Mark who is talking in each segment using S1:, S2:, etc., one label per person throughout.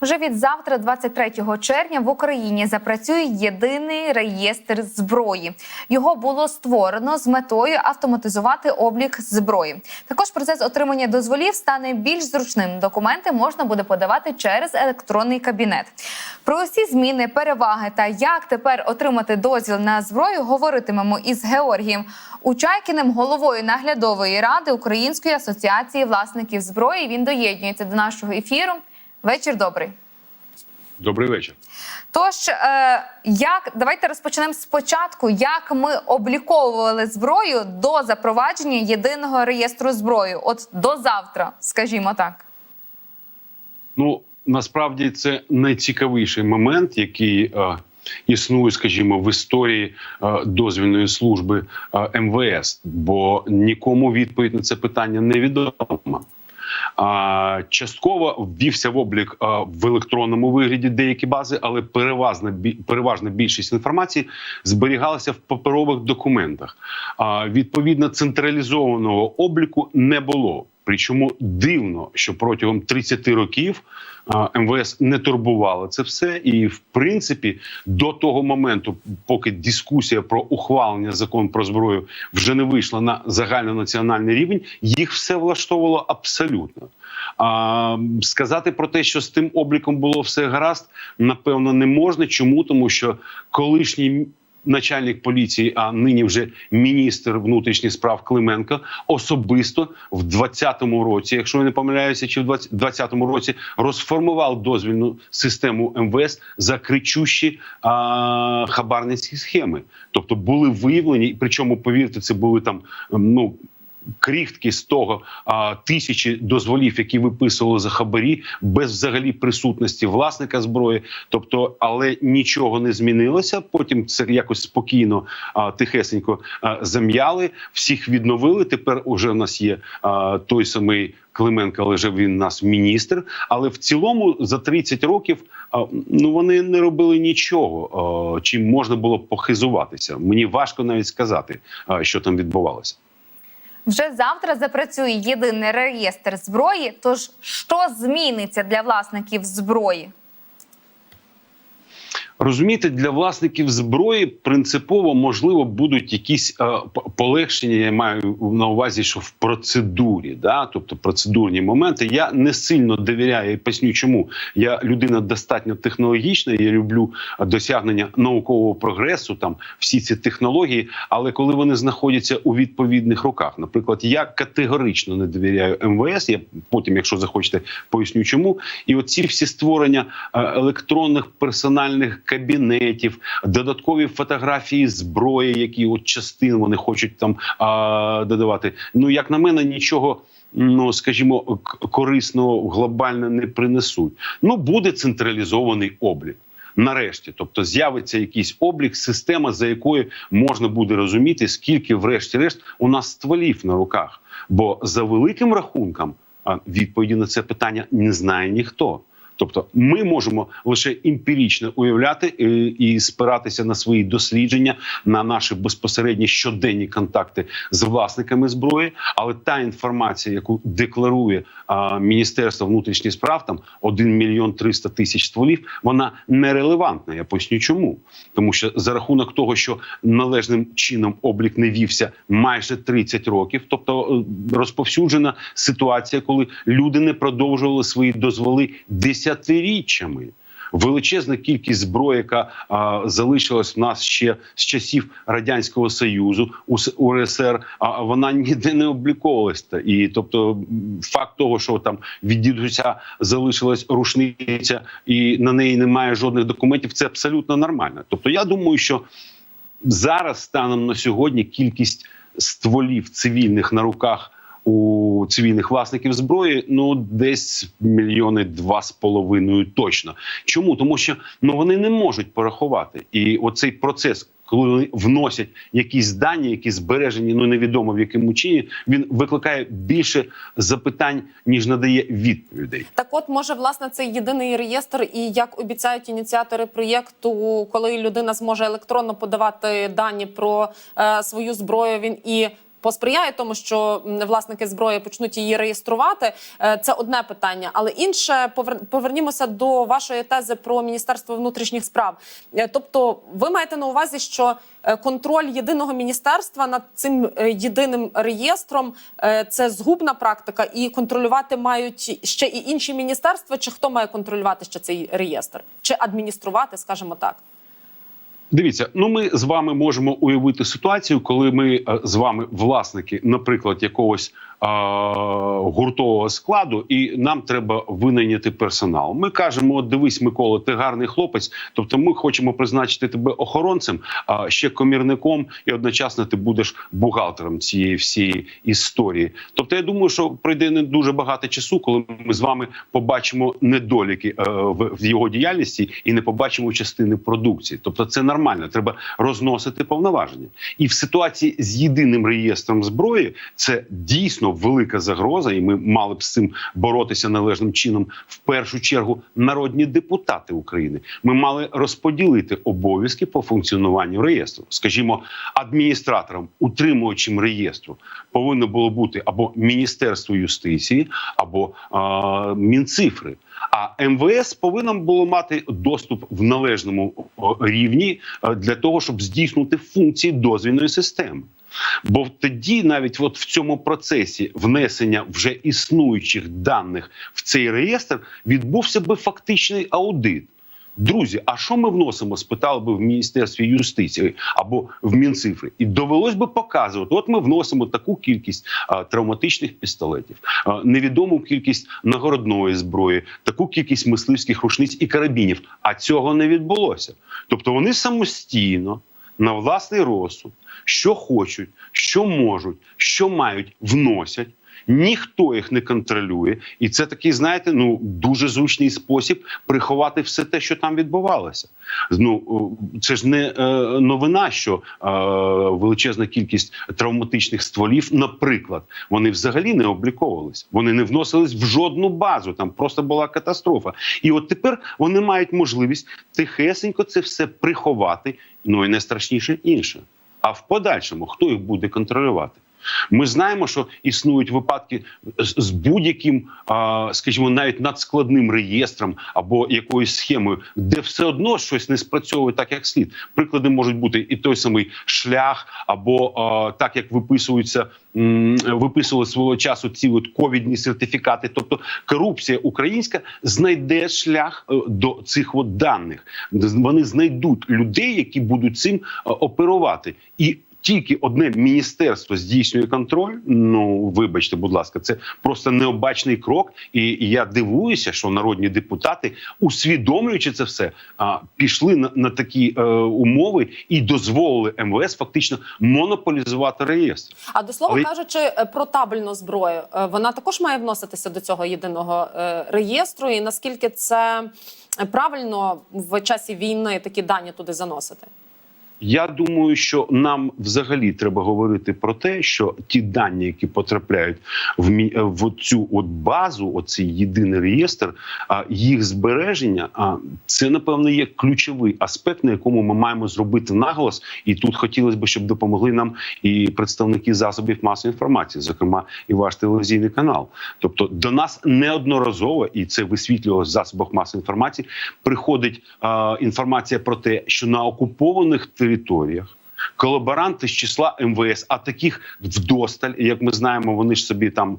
S1: Вже від завтра, 23 червня, в Україні запрацює єдиний реєстр зброї. Його було створено з метою автоматизувати облік зброї. Також процес отримання дозволів стане більш зручним. Документи можна буде подавати через електронний кабінет. Про усі зміни, переваги та як тепер отримати дозвіл на зброю, говоритимемо із Георгієм Учайкіним, головою наглядової ради Української асоціації власників зброї. Він доєднується до нашого ефіру. Вечір добрий.
S2: Добрий вечір.
S1: Тож, е, як давайте розпочнемо спочатку, як ми обліковували зброю до запровадження єдиного реєстру зброї, от до завтра, скажімо так.
S2: Ну насправді це найцікавіший момент, який е, існує, скажімо, в історії е, дозвільної служби е, МВС, бо нікому відповідь на це питання невідома. А, частково ввівся в облік в електронному вигляді деякі бази, але переважна переважна більшість інформації зберігалася в паперових документах. Відповідно, централізованого обліку не було. Причому дивно, що протягом 30 років МВС не турбувало це все, і в принципі до того моменту, поки дискусія про ухвалення закону про зброю вже не вийшла на загальнонаціональний рівень, їх все влаштовувало абсолютно. А, сказати про те, що з тим обліком було все гаразд, напевно, не можна. Чому тому, що колишній начальник поліції, а нині вже міністр внутрішніх справ Клименко, особисто в 20-му році, якщо я не помиляюся, чи в 20 20-му році розформував дозвільну систему МВС за кричущі а, хабарницькі схеми. Тобто були виявлені, причому повірте, це були там ну. Кріхтки з того а, тисячі дозволів, які виписували за хабарі, без взагалі присутності власника зброї. Тобто, але нічого не змінилося. Потім це якось спокійно, а, тихесенько а, зам'яли, всіх відновили. Тепер уже в нас є а, той самий Клименко, але вже він нас міністр. Але в цілому за 30 років ну вони не робили нічого, чим можна було похизуватися. Мені важко навіть сказати, що там відбувалося.
S1: Вже завтра запрацює єдиний реєстр зброї. Тож що зміниться для власників зброї?
S2: Розумієте, для власників зброї принципово можливо будуть якісь е, полегшення. Я маю на увазі, що в процедурі, да, тобто процедурні моменти. Я не сильно довіряю і поясню, чому я людина достатньо технологічна. Я люблю досягнення наукового прогресу, там всі ці технології. Але коли вони знаходяться у відповідних руках, наприклад, я категорично не довіряю МВС. Я потім, якщо захочете, поясню, чому. І оці всі створення е, електронних персональних кабінетів, додаткові фотографії зброї, які от частин вони хочуть там а, додавати. Ну як на мене, нічого. Ну, скажімо, корисного глобально не принесуть. Ну буде централізований облік. Нарешті, тобто з'явиться якийсь облік, система, за якою можна буде розуміти, скільки, врешті-решт, у нас стволів на руках. Бо за великим рахунком відповіді на це питання не знає ніхто. Тобто, ми можемо лише емпірично уявляти е, і спиратися на свої дослідження, на наші безпосередні щоденні контакти з власниками зброї. Але та інформація, яку декларує а, Міністерство внутрішніх справ, там 1 мільйон 300 тисяч стволів, вона нерелевантна. Я поясню, чому тому, що за рахунок того, що належним чином облік не вівся майже 30 років, тобто е, розповсюджена ситуація, коли люди не продовжували свої дозволи десятиріччями. Величезна кількість зброї, яка а, залишилась в нас ще з часів радянського союзу у УРСР, а вона ніде не обліковувалась. І тобто, факт того, що там від дідуся залишилась рушниця, і на неї немає жодних документів, це абсолютно нормально. Тобто, я думаю, що зараз станом на сьогодні кількість стволів цивільних на руках у цивільних власників зброї ну десь мільйони два з половиною точно. Чому? Тому що ну вони не можуть порахувати, і оцей процес. Коли вони вносять якісь дані, які збережені, ну невідомо в якому чині, він викликає більше запитань ніж надає відповідей.
S3: Так, от може власне цей єдиний реєстр, і як обіцяють ініціатори проєкту, коли людина зможе електронно подавати дані про е, свою зброю, він і посприяє тому, що власники зброї почнуть її реєструвати. Е, Це одне питання. Але інше повернімося до вашої тези про міністерство внутрішніх справ. Е, Тобто, ви маєте на увазі, що е, контроль єдиного міністерства над цим єдиним реєстром це згубна практика, і контролювати мають ще і інші міністерства. Чи хто має контролювати ще цей реєстр, чи адмініструвати, скажімо так.
S2: Дивіться, ну ми з вами можемо уявити ситуацію, коли ми е, з вами власники, наприклад, якогось е, гуртового складу, і нам треба винайняти персонал. Ми кажемо: от дивись, Микола, ти гарний хлопець. Тобто, ми хочемо призначити тебе охоронцем, а ще комірником, і одночасно ти будеш бухгалтером цієї всієї історії. Тобто, я думаю, що пройде не дуже багато часу, коли ми з вами побачимо недоліки е, в його діяльності і не побачимо частини продукції. Тобто, це нормально. Треба розносити повноваження. І в ситуації з єдиним реєстром зброї це дійсно велика загроза, і ми мали б з цим боротися належним чином. В першу чергу, народні депутати України. Ми мали розподілити обов'язки по функціонуванню реєстру. Скажімо, адміністратором, утримувачем реєстру повинно було бути або Міністерство юстиції, або е, Мінцифри. А МВС повинен було мати доступ в належному рівні е, для того, щоб здійснити функції дозвільної системи. Бо тоді, навіть от в цьому процесі внесення вже існуючих даних в цей реєстр відбувся би фактичний аудит. Друзі, а що ми вносимо? Спитали би в міністерстві юстиції або в Мінцифри, і довелось би показувати: от ми вносимо таку кількість а, травматичних пістолетів, а, невідому кількість нагородної зброї, таку кількість мисливських рушниць і карабінів. А цього не відбулося. Тобто вони самостійно на власний розсуд, що хочуть, що можуть, що мають, вносять. Ніхто їх не контролює, і це такий, знаєте, ну дуже зручний спосіб приховати все те, що там відбувалося. Ну це ж не е, новина, що е, величезна кількість травматичних стволів, наприклад, вони взагалі не обліковувались, вони не вносились в жодну базу. Там просто була катастрофа. І от тепер вони мають можливість тихесенько це все приховати. Ну і не страшніше інше. А в подальшому хто їх буде контролювати? Ми знаємо, що існують випадки з, будь-яким, скажімо, навіть надскладним реєстром або якоюсь схемою, де все одно щось не спрацьовує так, як слід. Приклади можуть бути і той самий шлях, або так як виписуються. Виписували свого часу ці от ковідні сертифікати, тобто корупція українська знайде шлях е, до цих от даних. Вони знайдуть людей, які будуть цим е, оперувати, і тільки одне міністерство здійснює контроль. Ну вибачте, будь ласка, це просто необачний крок. І, я дивуюся, що народні депутати, усвідомлюючи це все, а, пішли на, на такі е, умови і дозволили МВС фактично монополізувати реєстр.
S3: А до слова
S2: Але-
S3: кажучи е, про табельну зброю, е, вона також має вноситися до цього єдиного е, реєстру. І наскільки це правильно в часі війни такі дані туди заносити?
S2: Я думаю, що нам взагалі треба говорити про те, що ті дані, які потрапляють в мі- е, в цю от базу, оцей єдиний реєстр, а їх збереження, а це напевно є ключовий аспект, на якому ми маємо зробити наголос. І тут хотілося б, щоб допомогли нам і представники засобів масової інформації, зокрема і ваш телевізійний канал. Тобто до нас неодноразово, і це висвітлювалося в засобах масової інформації, приходить е, інформація про те, що на окупованих територіях. Колаборанти з числа МВС, а таких вдосталь, як ми знаємо, вони ж собі там е,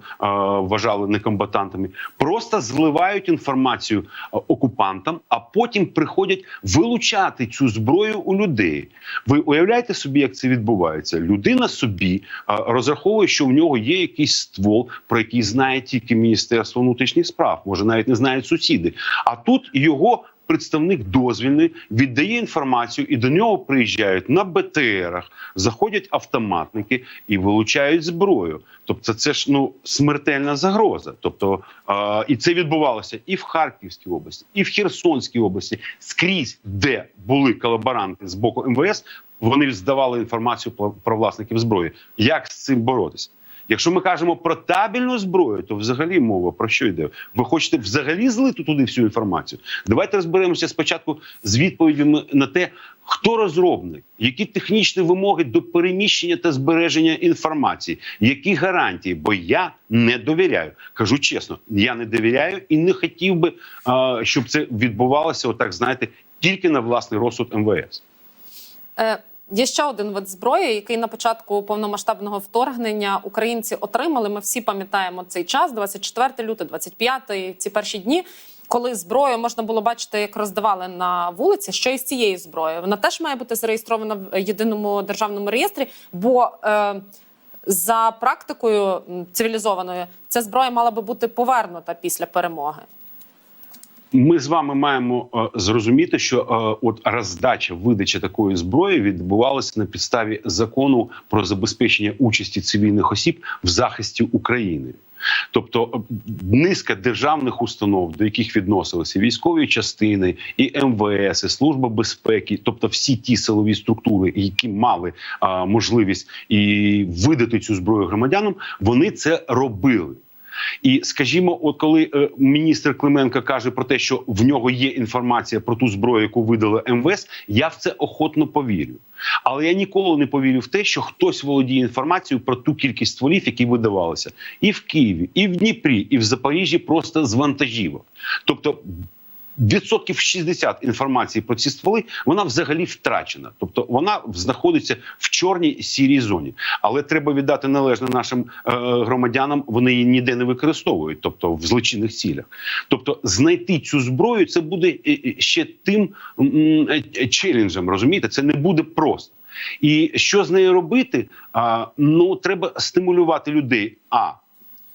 S2: вважали некомбатантами, просто зливають інформацію е, окупантам, а потім приходять вилучати цю зброю у людей. Ви уявляєте собі, як це відбувається? Людина собі е, розраховує, що в нього є якийсь ствол, про який знає тільки Міністерство внутрішніх справ, може навіть не знають сусіди. А тут його представник дозвільний віддає інформацію, і до нього приїжджають на БТРах, заходять автоматники і вилучають зброю. Тобто, це ж ну смертельна загроза. Тобто, е, і це відбувалося і в Харківській області, і в Херсонській області, скрізь, де були колаборанти з боку МВС, вони здавали інформацію про, власників зброї. Як з цим боротися? Якщо ми кажемо про табельну зброю, то взагалі мова про що йде? Ви хочете взагалі злити туди всю інформацію? Давайте розберемося спочатку з відповідями на те, хто розробник, які технічні вимоги до переміщення та збереження інформації, які гарантії? Бо я не довіряю. Кажу чесно, я не довіряю і не хотів би, щоб це відбувалося, отак знаєте, тільки на власний розсуд МВС.
S3: Е, Є ще один вид зброї, який на початку повномасштабного вторгнення українці отримали. Ми всі пам'ятаємо цей час, 24 лютого, 25 ці перші дні, коли зброю можна було бачити, як роздавали на вулиці. Що із цією зброєю? Вона теж має бути зареєстрована в єдиному державному реєстрі, бо е, за практикою цивілізованою ця зброя мала би бути повернута після перемоги.
S2: Ми з вами маємо е, зрозуміти, що е, от роздача видача такої зброї відбувалася на підставі закону про забезпечення участі цивільних осіб в захисті України. Тобто е, низка державних установ, до яких відносилися військові частини, і МВС, і служба безпеки, тобто всі ті силові структури, які мали а, можливість і видати цю зброю громадянам, вони це робили. І скажімо, от коли е, міністр Клименко каже про те, що в нього є інформація про ту зброю, яку видали МВС, я в це охотно повірю. Але я ніколи не повірю в те, що хтось володіє інформацією про ту кількість стволів, які видавалися і в Києві, і в Дніпрі, і в Запоріжжі просто з вантажівок. Тобто. Відсотків 60 інформації про ці стволи вона взагалі втрачена, тобто вона знаходиться в чорній сірій зоні. Але треба віддати належне нашим е, громадянам. Вони її ніде не використовують, тобто в злочинних цілях. Тобто, знайти цю зброю це буде е, е, ще тим е, челенджем. Розумієте, це не буде просто. І що з нею робити? А, ну треба стимулювати людей. А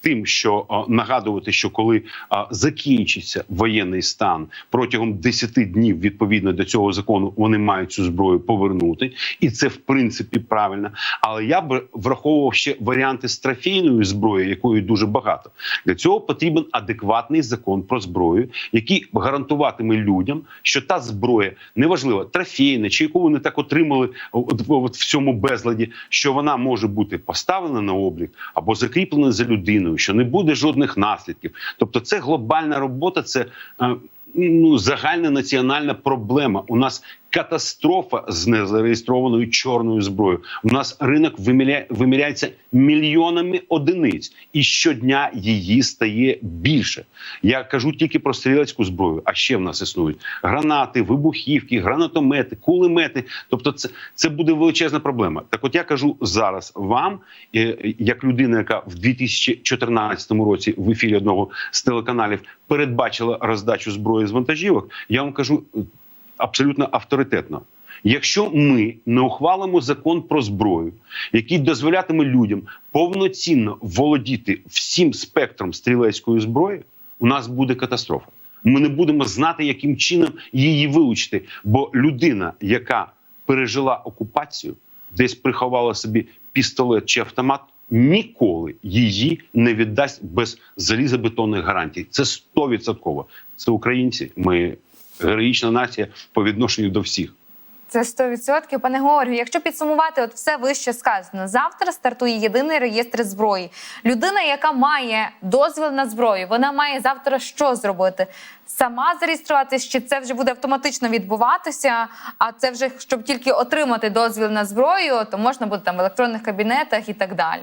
S2: тим, що а, нагадувати, що коли а, закінчиться воєнний стан протягом 10 днів відповідно до цього закону, вони мають цю зброю повернути, і це в принципі правильно. Але я б враховував ще варіанти з трофейною зброєю, якої дуже багато. Для цього потрібен адекватний закон про зброю, який гарантуватиме людям, що та зброя неважливо, трофейна чи яку вони так отримали от, от в цьому безладі, що вона може бути поставлена на облік або закріплена за людиною, що не буде жодних наслідків. Тобто, це глобальна робота, це е, ну загальна національна проблема. У нас катастрофа з незареєстрованою чорною зброєю. У нас ринок виміряє, виміряється мільйонами одиниць, і щодня її стає більше. Я кажу тільки про стрілецьку зброю. А ще в нас існують гранати, вибухівки, гранатомети, кулемети. Тобто, це, це буде величезна проблема. Так, от я кажу зараз вам, е, як людина, яка в 2014 році в ефірі одного з телеканалів передбачила роздачу зброї з вантажівок. Я вам кажу абсолютно авторитетно. Якщо ми не ухвалимо закон про зброю, який дозволятиме людям повноцінно володіти всім спектром стрілецької зброї, у нас буде катастрофа. Ми не будемо знати, яким чином її вилучити. Бо людина, яка пережила окупацію, десь приховала собі пістолет чи автомат, ніколи її не віддасть без залізобетонних гарантій. Це стовідсотково. Це українці. Ми героїчна нація по відношенню до всіх.
S1: Це 100%. Пане Георгію, якщо підсумувати от все вище сказано, завтра стартує єдиний реєстр зброї. Людина, яка має дозвіл на зброю, вона має завтра що зробити? Сама зареєструватися, чи це вже буде автоматично відбуватися? А це вже щоб тільки отримати дозвіл на зброю, то можна буде там в електронних кабінетах і так далі.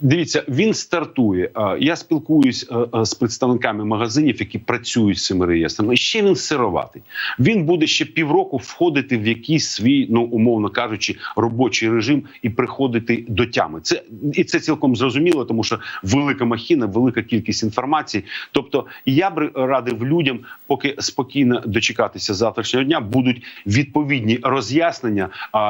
S2: Дивіться, він стартує. Я спілкуюсь а, а, з представниками магазинів, які працюють з цими реєстрами. Ще він сироватий. Він буде ще півроку входити в якийсь свій, ну умовно кажучи, робочий режим і приходити до тями. Це і це цілком зрозуміло, тому що велика махіна, велика кількість інформації. Тобто, я б радив людям, поки спокійно дочекатися завтрашнього дня, будуть відповідні роз'яснення.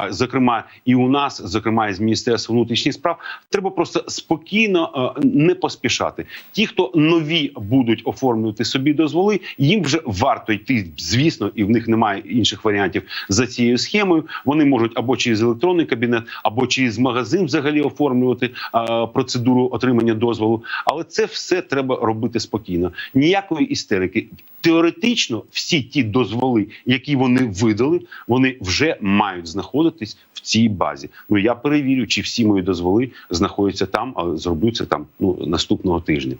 S2: Зокрема, і у нас, зокрема, і з міністерства внутрішніх справ, треба просто спокійно е, не поспішати. Ті, хто нові будуть оформлювати собі дозволи, їм вже варто йти, звісно, і в них немає інших варіантів за цією схемою. Вони можуть або через електронний кабінет, або через магазин взагалі оформлювати е, процедуру отримання дозволу. Але це все треба робити спокійно. Ніякої істерики. Теоретично всі ті дозволи, які вони видали, вони вже мають знаходитись в цій базі. Ну я перевірю, чи всі мої дозволи знаходяться там, але зроблю це там ну наступного тижня.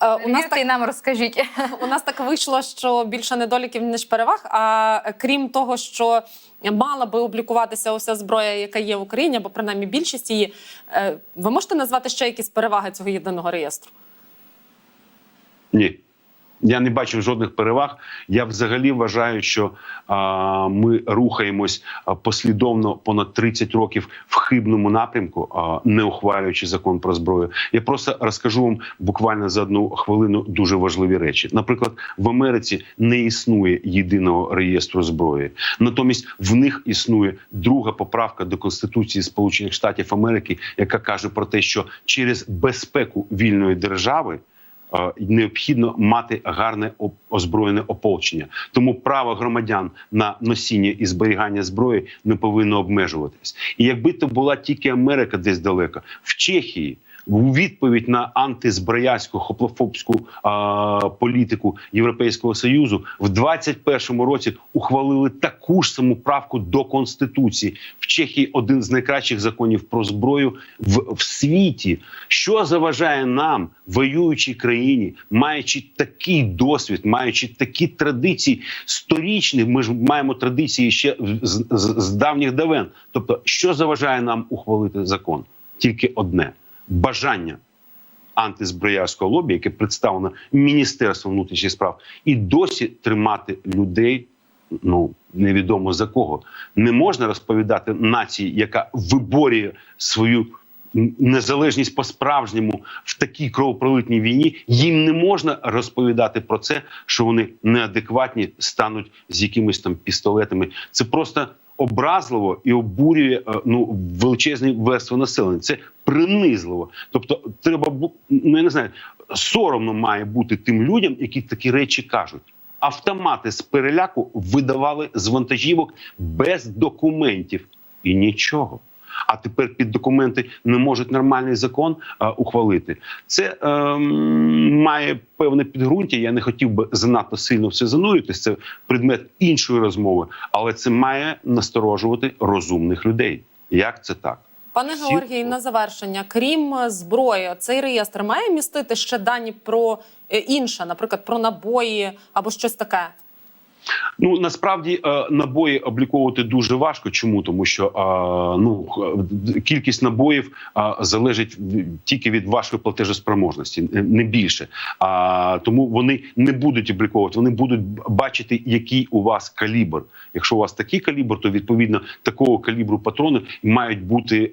S3: Е, У нас
S1: Вірте і нам розкажіть.
S3: У нас так вийшло, що більше недоліків ніж переваг. А крім того, що мала би облікуватися уся зброя, яка є в Україні, або принаймні більшість її. е, Ви можете назвати ще якісь переваги цього єдиного реєстру?
S2: Ні. Я не бачив жодних переваг. Я взагалі вважаю, що а, ми рухаємось послідовно понад 30 років в хибному напрямку, а, не ухвалюючи закон про зброю. Я просто розкажу вам буквально за одну хвилину дуже важливі речі. Наприклад, в Америці не існує єдиного реєстру зброї. Натомість в них існує друга поправка до Конституції Сполучених Штатів Америки, яка каже про те, що через безпеку вільної держави. Необхідно мати гарне озброєне ополчення. Тому право громадян на носіння і зберігання зброї не повинно обмежуватись. І якби то була тільки Америка десь далеко, в Чехії. У відповідь на антизброярську хоплофобську а, політику Європейського союзу в 21-му році ухвалили таку ж саму правку до конституції в Чехії. Один з найкращих законів про зброю в, в світі. Що заважає нам, воюючій країні, маючи такий досвід, маючи такі традиції сторічні, ми ж маємо традиції ще з, з, з давніх давен. Тобто, що заважає нам ухвалити закон? Тільки одне бажання антизброярського лобі, яке представлено Міністерством внутрішніх справ, і досі тримати людей. Ну невідомо за кого не можна розповідати нації, яка виборює свою незалежність по справжньому в такій кровопролитній війні. Їм не можна розповідати про це, що вони неадекватні стануть з якимись там пістолетами. Це просто образливо і обурює е, ну величезні верстви населення. Це принизливо. Тобто, треба ну я не знаю, соромно має бути тим людям, які такі речі кажуть. Автомати з переляку видавали з вантажівок без документів і нічого. А тепер під документи не можуть нормальний закон а, ухвалити. Це ем, має певне підґрунтя. Я не хотів би занадто сильно в це зануритись. Це предмет іншої розмови, але це має насторожувати розумних людей. Як це так?
S3: Пане Георгій, на завершення, крім е, зброї, цей реєстр має містити ще дані про е, інше, наприклад, про набої або щось таке.
S2: Ну насправді е, набої обліковувати дуже важко. Чому тому, що е, ну е, кількість набоїв залежить тільки від вашої платежоспроможності, не більше. А тому вони не будуть обліковувати. Вони будуть бачити, який у вас калібр. Якщо у вас такий калібр, то відповідно такого калібру патрони мають бути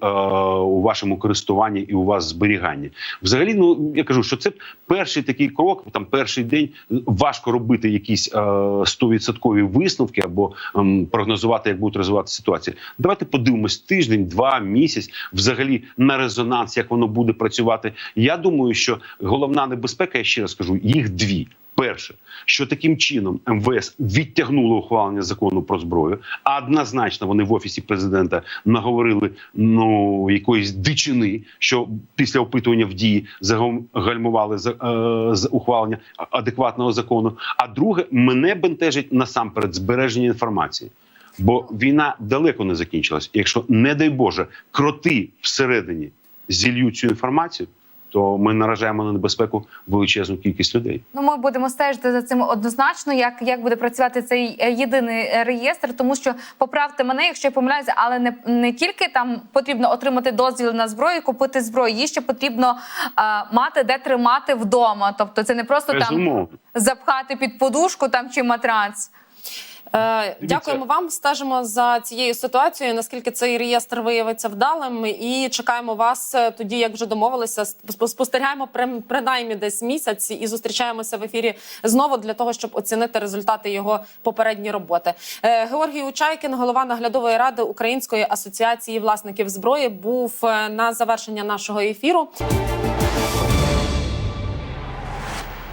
S2: у вашому користуванні і у вас зберігання. Взагалі, ну я кажу, що це перший такий крок. Там перший день важко робити якісь 100% стовідсоткові висновки або ем, прогнозувати, як будуть розвиватися ситуація. Давайте подивимось тиждень, два місяць, взагалі на резонанс, як воно буде працювати. Я думаю, що головна небезпека, я ще раз кажу, їх дві. Перше, що таким чином МВС відтягнуло ухвалення закону про зброю, а однозначно вони в офісі президента наговорили ну якоїсь дичини, що після опитування в дії загальмували за е, ухвалення адекватного закону. А друге, мене бентежить насамперед збереження інформації. Бо війна далеко не закінчилась. Якщо, не дай Боже, кроти всередині зільють цю інформацію, то ми наражаємо на небезпеку величезну кількість людей.
S1: Ну, ми будемо стежити за цим однозначно, як, як буде працювати цей е, єдиний е, реєстр, тому що поправте мене, якщо я помиляюся, але не, не тільки там потрібно отримати дозвіл на зброю, купити зброю, її ще потрібно а, мати де тримати вдома. Тобто, це не просто там запхати під подушку там чи матрац.
S3: Е, дякуємо вам. Стежимо за цією ситуацією. Наскільки цей реєстр виявиться вдалим, і чекаємо вас е, тоді, як вже домовилися. Сп- Спостерігаємо принаймні десь місяць і зустрічаємося в ефірі знову для того, щоб оцінити результати його попередньої роботи. Е, Георгій Учайкін, голова наглядової ради Української асоціації власників зброї, був на завершення нашого ефіру.